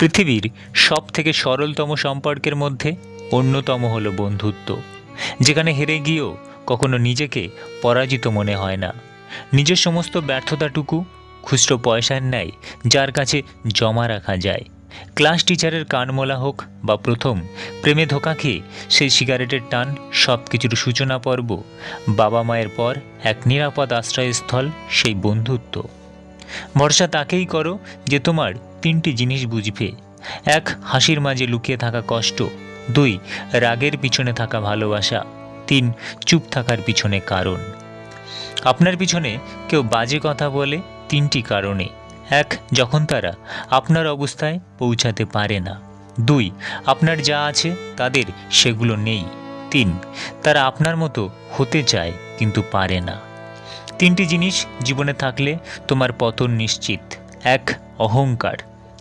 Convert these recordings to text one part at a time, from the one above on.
পৃথিবীর সব থেকে সরলতম সম্পর্কের মধ্যে অন্যতম হলো বন্ধুত্ব, যেখানে হেরে গিয়েও কখনো নিজেকে পরাজিত মনে হয় না। নিজের সমস্ত ব্যর্থতাটুকু খুচরো পয়সার ন্যায় যার কাছে জমা রাখা যায়। ক্লাস টিচারের কানমোলা হোক বা প্রথম, প্রেমে ধোকা খেয়ে সেই সিগারেটের টান সব কিছুর সূচনা পর্ব, বাবা মায়ের পর এক নিরাপদ আশ্রয়স্থল সেই বন্ধুত্ব। ভরসা তাকেই করো যে তোমার তিনটি জিনিস বুঝবে। এক, হাসির মাঝে লুকিয়ে থাকা কষ্ট। দুই, রাগের পিছনে থাকা ভালোবাসা। তিন, চুপ থাকার পিছনে কারণ। আপনার পিছনে কেউ বাজে কথা বলে তিনটি কারণে। এক, যখন তারা আপনার অবস্থায় পৌঁছাতে পারে না। দুই, আপনার যা আছে তাদের সেগুলো নেই। তিন, তারা আপনার মতো হতে চায় কিন্তু পারে না। তিনটি জিনিস জীবনে থাকলে তোমার পতন নিশ্চিত। এক, অহংকার।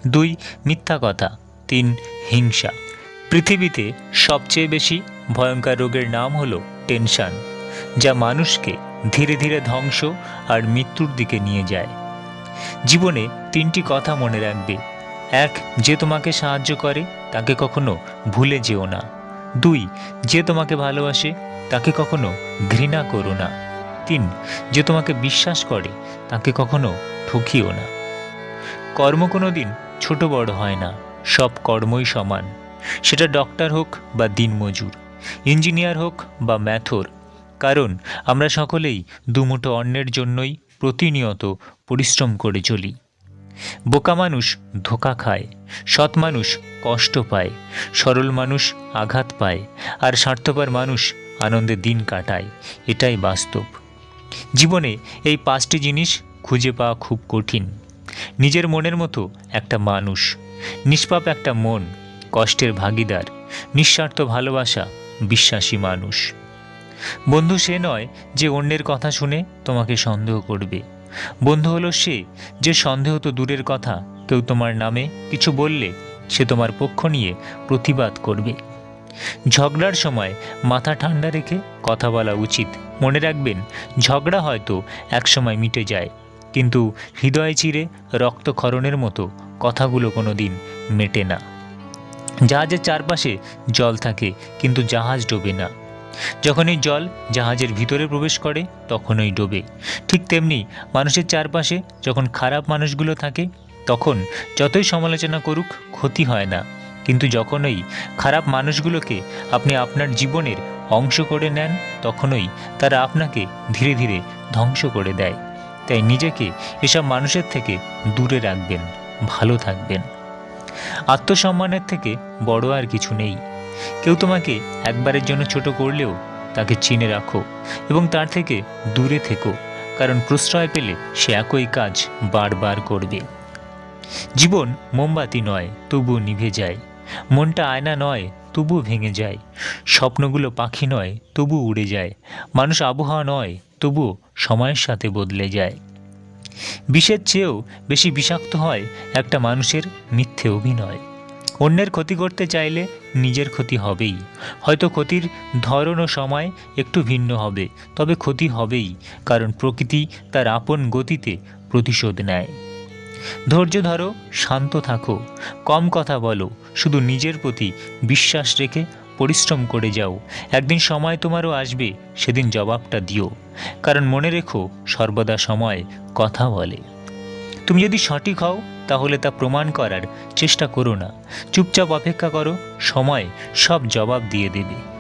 দুই, মিথ্যা কথা। তিন, হিংসা। পৃথিবীতে সবচেয়ে বেশি ভয়ঙ্কর রোগের নাম হলো টেনশন, যা মানুষকে ধীরে ধীরে ধ্বংস আর মৃত্যুর দিকে নিয়ে যায়। জীবনে তিনটি কথা মনে রাখবে। এক, যে তোমাকে সাহায্য করে, তাকে কখনো ভুলে যেও না। দুই, যে তোমাকে ভালোবাসে, তাকে কখনো ঘৃণা করো না। তিন, যে তোমাকে বিশ্বাস করে, তাকে কখনো ঠকিও না। কর্ম কোনো দিন ছোট বড় হয় না, সব কর্মই সমান। সেটা ডক্টর হোক বা দিনমজুর ইঞ্জিনিয়ার হোক বা ম্যাথর কারণ আমরা সকলেই দুমুঠো অন্যের জন্যই প্রতিনিয়ত পরিশ্রম করে চলি। বোকা মানুষ ধোকা খায়, সৎ মানুষ কষ্ট পায়, সরল মানুষ আঘাত পায়, আর স্বার্থপর মানুষ আনন্দে দিন কাটায়, এটাই বাস্তব। জীবনে এই পাঁচটি জিনিস খুঁজে পাওয়া খুব কঠিন। নিজের মনের মতো একটা মানুষ, নিষ্পাপ একটা মন, কষ্টের ভাগিদার, নিঃস্বার্থ ভালোবাসা, বিশ্বাসী মানুষ। বন্ধু সে নয় যে অন্যের কথা শুনে তোমাকে সন্দেহ করবে। বন্ধু হলো সে যে সন্দেহ তো দূরের কথা, কেউ তোমার নামে কিছু বললে সে তোমার পক্ষ নিয়ে প্রতিবাদ করবে। ঝগড়ার সময় মাথা ঠান্ডা রেখে কথা বলা উচিত। মনে রাখবেন, ঝগড়া হয়তো একসময় মিটে যায়। কিন্তু হৃদয় চিরে রক্তক্ষরণের মতো কথাগুলো কোনো দিন মেটে না। জাহাজের চারপাশে জল থাকে, কিন্তু জাহাজ ডোবে না। যখনই জল জাহাজের ভিতরে প্রবেশ করে, তখনই ডোবে। ঠিক তেমনি মানুষের চারপাশে যখন খারাপ মানুষগুলো থাকে, তখন যতই সমালোচনা করুক, ক্ষতি হয় না। কিন্তু যখনই খারাপ মানুষগুলোকে আপনি আপনার জীবনের অংশ করে নেন, তখনই তারা আপনাকে ধীরে ধীরে ধ্বংস করে দেয়। তাই নিজেকে এসব মানুষের থেকে দূরে রাখবেন, ভালো থাকবেন। আত্মসম্মানের থেকে বড় আর কিছু নেই। কেউ তোমাকে একবারের জন্য ছোট করলেও তাকে চিনে রাখো এবং তার থেকে দূরে থেকো, কারণ প্রশ্রয় পেলে সে একই কাজ বারবার করবে। জীবন মোমবাতি নয় তবু নিভে যায়। মনটা আয়না নয় তবু ভেঙে যায়। স্বপ্নগুলো পাখি নয় তবু উড়ে যায়। মানুষ আবহাওয়া নয় তবু সময়ের সাথে বদলে যায়। বিষের চেয়েও বেশি বিষাক্ত হয় একটা মানুষের মিথ্যে অভিনয়। অন্যের ক্ষতি করতে চাইলে নিজের ক্ষতি হবেই। হয়তো ক্ষতির ধরন ও সময় একটু ভিন্ন হবে, তবে ক্ষতি হবেই, কারণ প্রকৃতি তার আপন গতিতে প্রতিশোধ নেয়। ধৈর্য ধরো, শান্ত থাকো। কম কথা বলো, শুধু নিজের প্রতি বিশ্বাস রেখে পরিশ্রম করে যাও। একদিন সময় তোমারও আসবে, সেদিন জবাবটা দিও। কারণ মনে রেখো, সর্বদা সময় কথা বলে। তুমি যদি সঠিক হও, তাহলে তা প্রমাণ করার চেষ্টা করো না। চুপচাপ অপেক্ষা করো, সময় সব জবাব দিয়ে দেবে।